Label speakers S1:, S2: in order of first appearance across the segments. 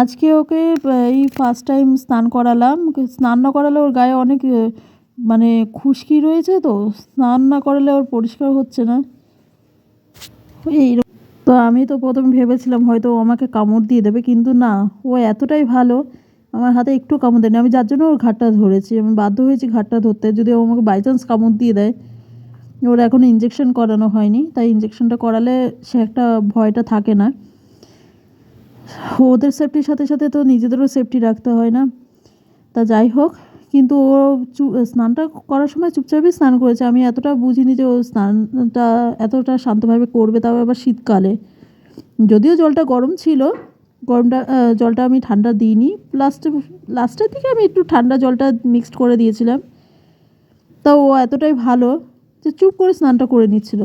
S1: আজকে ওকে এই first time স্নান করালাম। স্নান না করালে ওর গায়ে অনেক মানে খুশকি রয়েছে তো, স্নান না করালে ওর পরিষ্কার হচ্ছে না। এই তো আমি তো প্রথমে ভেবেছিলাম হয়তো আমাকে কামড় দিয়ে দেবে, কিন্তু না, ও এতটাই ভালো, আমার হাতে একটু কামড় দেয়নি। আমি যার জন্য ওর ঘাটটা ধরেছি, আমি বাধ্য হয়েছি ঘাটটা ধরতে, যদি ও আমাকে বাই চান্স কামড় দিয়ে দেয়। ওর এখনও ইঞ্জেকশন করানো হয়নি, তাই ইঞ্জেকশনটা করালে সে একটা ভয়টা থাকে না। ওদের সেফটির সাথে সাথে তো নিজেদেরও সেফটি রাখতে হয় না। তা যাই হোক, কিন্তু ও স্নানটা করার সময় চুপচাপই স্নান করেছে। আমি এতটা বুঝিনি যে ও স্নানটা এতটা শান্তভাবে করবে তাও আবার শীতকালে। যদিও জলটা গরম ছিল, গরমটা জলটা আমি ঠান্ডা দিইনি। লাস্টে লাস্টের দিকে আমি একটু ঠান্ডা জলটা মিক্সড করে দিয়েছিলাম। তা ও এতটাই ভালো যে চুপ করে স্নানটা করে নিচ্ছিল।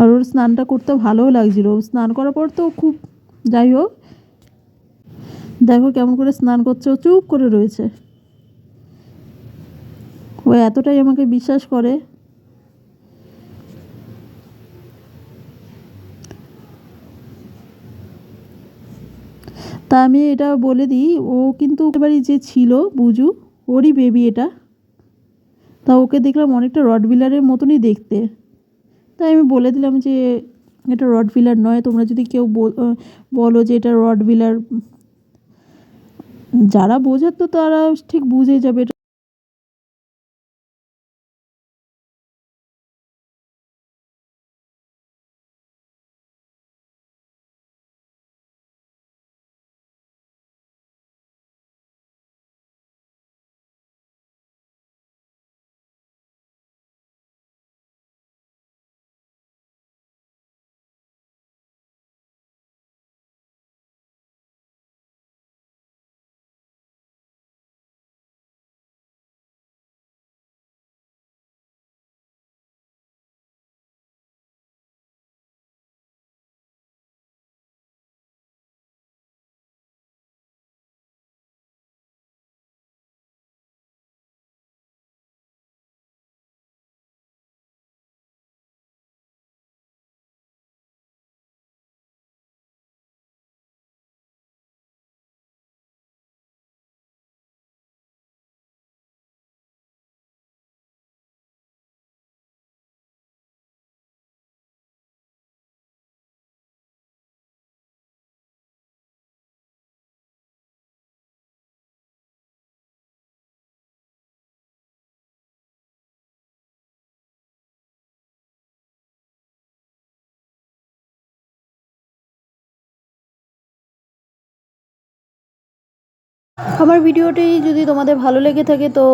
S1: আর ওর স্নানটা করতে ভালোও লাগছিল। স্নান করার পর তো খুব যাই হোক, দেখো কেমন করে স্নান করছে। ও চুপ করে রয়েছে। ও এতটাই আমাকে বিশ্বাস করে। তা আমি এটা বলে দিই, ও কিন্তু এবারই যে ছিল বুজু ওরই বেবি এটা। তা ওকে দেখলাম অনেকটা রডভিলারের মতনই দেখতে। তাই আমি বলে দিলাম যে এটা রড রডভিলার নয়, তোমরা যদি কেউ বলো যে এটা রড রডভিলার যারা বোঝাতো তারা ঠিক বুঝে যাবে। আমার ভিডিওটি যদি তোমাদের ভালো লেগে থাকে তো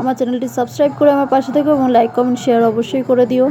S1: আমার চ্যানেলটি সাবস্ক্রাইব করে আমার পাশে থেকো এবং লাইক, কমেন্ট শেয়ার অবশ্যই করে দিও।